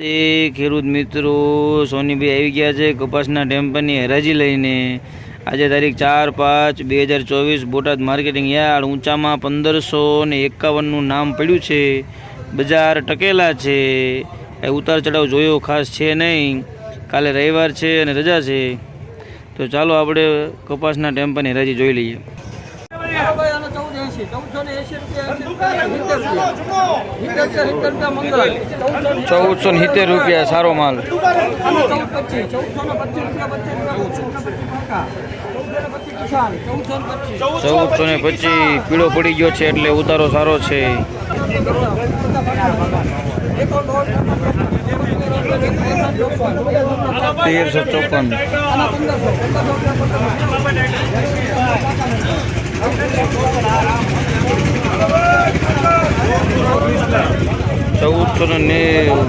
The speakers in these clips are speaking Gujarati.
તે ખેડૂત મિત્રો, સોનીભાઈ આવી ગયા છે કપાસના ટેમ્પરની હરાજી લઈને. આજે તારીખ ચાર પાંચ બે હજાર ચોવીસ બોટાદ માર્કેટિંગ યાર્ડ ઊંચામાં પંદરસો ને એકાવનનું નામ પડ્યું છે. બજાર ટકેલા છે. એ ઉતાર ચઢાવ જોયો ખાસ છે નહીં. કાલે રવિવાર છે અને રજા છે. તો ચાલો આપણે કપાસના ટેમ્પરની હરાજી જોઈ લઈએ. ચૌદસો ને સિત્તેર રૂપિયા સારો માલ. ચૌદસો ને પચીસ પીળો પડી ગયો છે એટલે ઉતારો સારો છે. તેરસો ચોપન ચૌદસો ને નેવું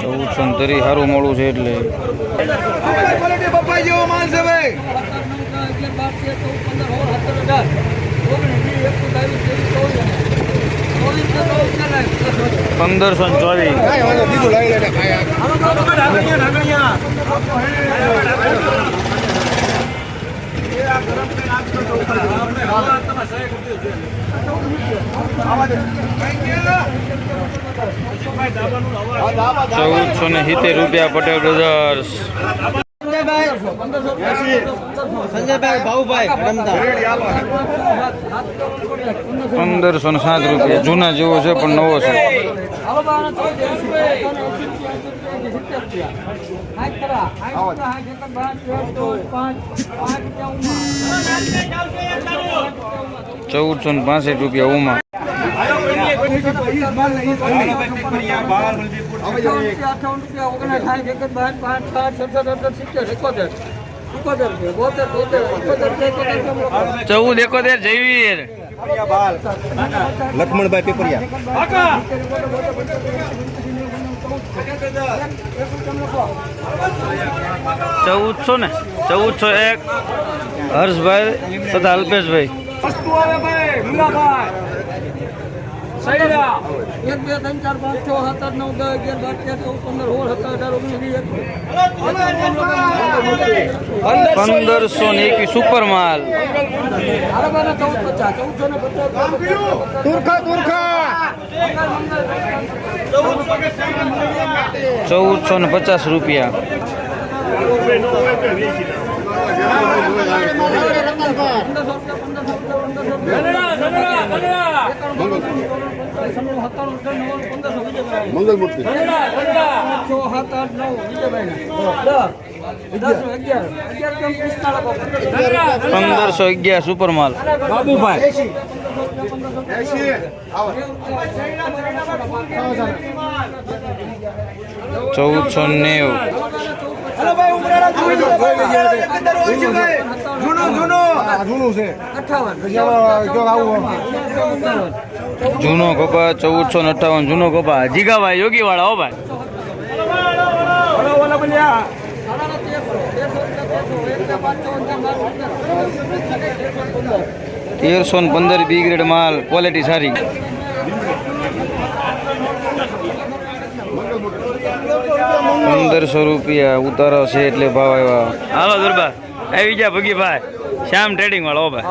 ચૌદસો ને તરી સારું મળું છે એટલે. પપ્પા જેવો માલ છે ભાઈ. પંદરસો ને ચોવીસ બીજું ચોવીસ. ચૌદસો ને સિત્તેર રૂપિયા પટેલ બ્રધર્સ સંજયભાઈ ભાઉભાઈ પંદરસો ને સાત રૂપિયા. જૂના જેવો છે પણ નવો છે. ચૌદસો ને પાસઠ રૂપિયા ઉમા. ચૌદ એકોતેર જયવીર લક્ષ્મણભાઈ પીપરિયા ચૌદસો ને? ચૌદસો એક. હર્ષભાઈ તથા અલ્પેશભાઈ. એક બે ત્રણ ચાર પાંચ છ સાત આઠ નવ દસ અગિયાર બાર તેર ચૌદ પંદર સોળ સત્તર અઢાર ઓગણીસ વીસ પંદરસો ને એકવીસ સુપર માલ આરબાના ચૌદ પચાસ ચૌદસો ને પચાસ તુરખા તુરખા ચૌદસો ને પચાસ રૂપિયા ધનડા ધનડા ધનડા મંગલમૂર્તિ. છ સાત આઠ નવ વિજયભાઈ. પંદરસો અગિયાર. સુપર માલ બાબુભાઈ. ચૌદસો નેવું. જૂનું જૂનું જૂનું. છે. અઠાવન. આવું જૂનો ગોપા ચૌદસો ને અઠાવન જૂનો ગોપા જીગાભાઈ યોગી વાળા હો ભાઈ. તેરસો ને પંદર બી ગ્રેડ માલ ક્વોલિટી સારી. પંદરસો રૂપિયા ઉતારો છે એટલે ભાવ આવ્યા. હાલો દરબાર, આવી ગયા ભગીભાઈ. શ્યામ ટ્રેડિંગ વાળો ભાઈ.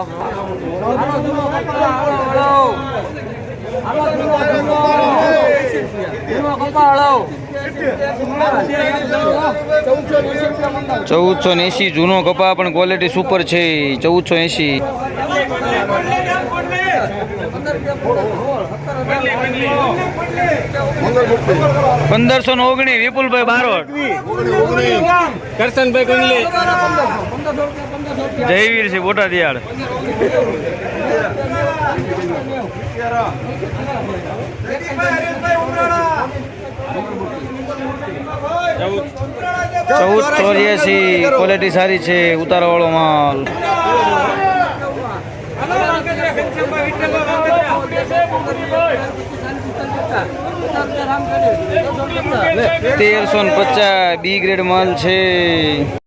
ચૌદસો ને એસી જૂનો કપા પણ ક્વોલિટી સુપર છે ચૌદસો એસી પંદરસો ને ઓગણીસ વિપુલભાઈ બારોટ. કરશનભાઈ કંડલી જયવીર છે બોટાદ યાર ચૌદ ચોર્યાસી ક્વોલિટી સારી છે ઉતારવાળો માલ તેરસો પચાસ બી ગ્રેડ માલ છે.